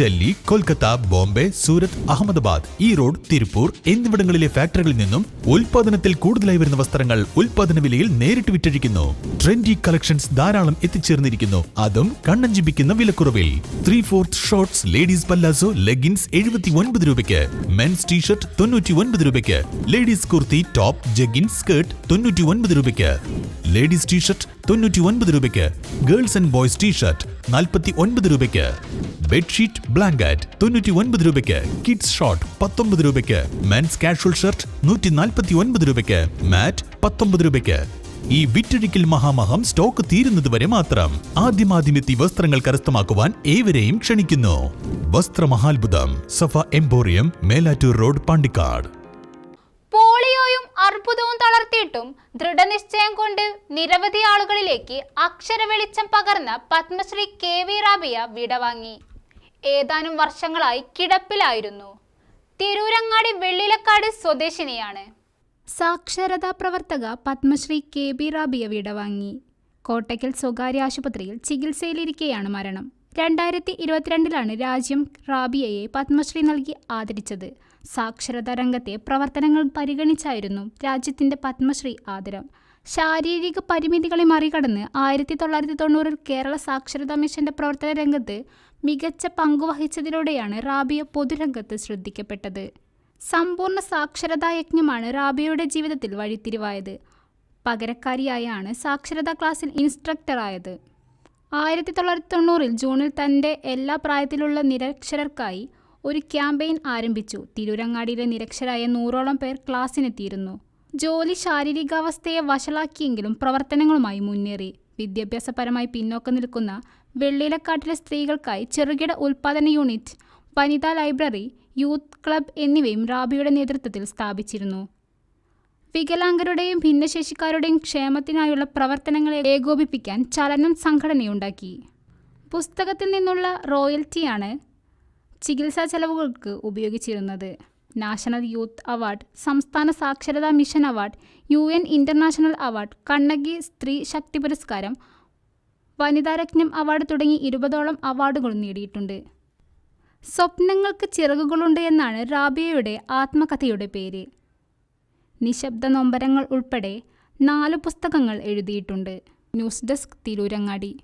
ഡൽഹി കൊൽക്കത്ത ബോംബെ സൂരത് അഹമ്മദാബാദ് ഈറോഡ് തിരുപ്പൂർ എന്നിവിടങ്ങളിലെ ഫാക്ടറികളിൽ നിന്നും ഉൽപാദനത്തിൽ കൂടുതലായി വരുന്ന വസ്ത്രങ്ങൾ ഉൽപാദന വിലയിൽ നേരിട്ട് വിറ്റഴിക്കുന്നു. ട്രെൻഡി കളക്ഷൻസ് ധാരാളം എത്തിച്ചേർന്നിരിക്കുന്നു. അതും കണ്ണഞ്ചിപ്പിക്കുന്ന വിലക്കുറവിൽ. Three fourth shorts ladies palazzo leggings എഴുപത്തി ഒൻപത് രൂപയ്ക്ക്. മെൻസ് ടീഷർട്ട് തൊണ്ണൂറ്റി ഒൻപത് രൂപയ്ക്ക്. Ladies kurti top jeggings skirt തൊണ്ണൂറ്റി ഒൻപത് രൂപയ്ക്ക്. ലേഡീസ് ടീഷർട്ട് തൊണ്ണൂറ്റി ഒൻപത് രൂപയ്ക്ക്. ഗേൾസ് ആൻഡ് ബോയ്സ് ടീഷർട്ട് നാൽപ്പത്തി ഒൻപത് രൂപയ്ക്ക്. ബെഡ്ഷീറ്റ് ബ്ലാങ്കറ്റ് തൊണ്ണൂറ്റി ഒൻപത് രൂപയ്ക്ക് കിഡ്സ് ഷോർട്ട് പത്തൊമ്പത് രൂപയ്ക്ക് മെൻസ് കാഷ്വൽ ഷർട്ട് നൂറ്റി നാൽപ്പത്തി ഒൻപത് രൂപയ്ക്ക് മാറ്റ് പത്തൊമ്പത് രൂപയ്ക്ക്. ഈ വിറ്റഴിക്കൽ മഹാമഹം സ്റ്റോക്ക് തീരുന്നതുവരെ മാത്രം ആദ്യമാദ്യമെത്തി വസ്ത്രങ്ങൾ കരസ്ഥമാക്കുവാൻ ഏവരെയും ക്ഷണിക്കുന്നു. വസ്ത്രമഹാത്ഭുതം സഫ എംപോറിയം മേലാറ്റൂർ റോഡ് പാണ്ടിക്കാട്. പോളിയോയും അർബുദവും തളർത്തിയിട്ടും ദൃഢനിശ്ചയം കൊണ്ട് നിരവധി ആളുകളിലേക്ക് അക്ഷര വെളിച്ചം പകർന്ന പത്മശ്രീ കെ വി റാബിയ വിടവാങ്ങി. ഏതാനും വർഷങ്ങളായി കിടപ്പിലായിരുന്നു. തിരൂരങ്ങാടി വെള്ളിലക്കാട് സ്വദേശിനിയാണ്. സാക്ഷരതാ പ്രവർത്തക പത്മശ്രീ കെ ബി റാബിയ വിടവാങ്ങി. കോട്ടയ്ക്കൽ സ്വകാര്യ ആശുപത്രിയിൽ ചികിത്സയിലിരിക്കെയാണ് മരണം. രണ്ടായിരത്തി ഇരുപത്തിരണ്ടിലാണ് രാജ്യം റാബിയയെ പത്മശ്രീ നൽകി ആദരിച്ചത്. സാക്ഷരതാ രംഗത്തെ പ്രവർത്തനങ്ങൾ പരിഗണിച്ചായിരുന്നു രാജ്യത്തിന്റെ പത്മശ്രീ ആദരം. ശാരീരിക പരിമിതികളെ മറികടന്ന് ആയിരത്തി തൊള്ളായിരത്തി തൊണ്ണൂറിൽ കേരള സാക്ഷരതാ മിഷന്റെ പ്രവർത്തന രംഗത്ത് മികച്ച പങ്കുവഹിച്ചതിലൂടെയാണ് റാബിയ പൊതുരംഗത്ത് ശ്രദ്ധിക്കപ്പെട്ടത്. സമ്പൂർണ സാക്ഷരതാ യജ്ഞമാണ് റാബിയയുടെ ജീവിതത്തിൽ വഴിത്തിരിവായത്. പകരക്കാരിയായാണ് സാക്ഷരതാ ക്ലാസ്സിൽ ഇൻസ്ട്രക്ടറായത്. ആയിരത്തി തൊള്ളായിരത്തി തൊണ്ണൂറിൽ ജൂണിൽ തന്റെ എല്ലാ പ്രായത്തിലുള്ള നിരക്ഷരർക്കായി ഒരു ക്യാമ്പയിൻ ആരംഭിച്ചു. തിരൂരങ്ങാടിയിലെ നിരക്ഷരായ നൂറോളം പേർ ക്ലാസ്സിനെത്തിയിരുന്നു. ജോലി ശാരീരികാവസ്ഥയെ വഷളാക്കിയെങ്കിലും പ്രവർത്തനങ്ങളുമായി മുന്നേറി. വിദ്യാഭ്യാസപരമായി പിന്നോക്കം നിൽക്കുന്ന വെള്ളിലക്കാട്ടിലെ സ്ത്രീകൾക്കായി ചെറുകിട ഉൽപ്പാദന യൂണിറ്റ് വനിതാ ലൈബ്രറി യൂത്ത് ക്ലബ് എന്നിവയും റാബിയുടെ നേതൃത്വത്തിൽ സ്ഥാപിച്ചിരുന്നു. വികലാംഗരുടെയും ഭിന്നശേഷിക്കാരുടെയും ക്ഷേമത്തിനായുള്ള പ്രവർത്തനങ്ങളെ ഏകോപിപ്പിക്കാൻ ചലനം സംഘടനയുണ്ടാക്കി. പുസ്തകത്തിൽ നിന്നുള്ള റോയൽറ്റിയാണ് ചികിത്സാ ചെലവുകൾക്ക് ഉപയോഗിച്ചിരുന്നത്. നാഷണൽ യൂത്ത് അവാർഡ് സംസ്ഥാന സാക്ഷരതാ mission award U N international award Kannaki Sthree Shakthi പുരസ്കാരം വനിതാരത്നം അവാർഡ് തുടങ്ങി ഇരുപതോളം അവാർഡുകൾ നേടിയിട്ടുണ്ട്. സ്വപ്നങ്ങൾക്ക് ചിറകുകളുണ്ട് എന്നാണ് റാബിയയുടെ ആത്മകഥയുടെ പേര്. നിശബ്ദ നൊമ്പരങ്ങൾ ഉൾപ്പെടെ നാല് പുസ്തകങ്ങൾ എഴുതിയിട്ടുണ്ട്. News desk Tirurangadi.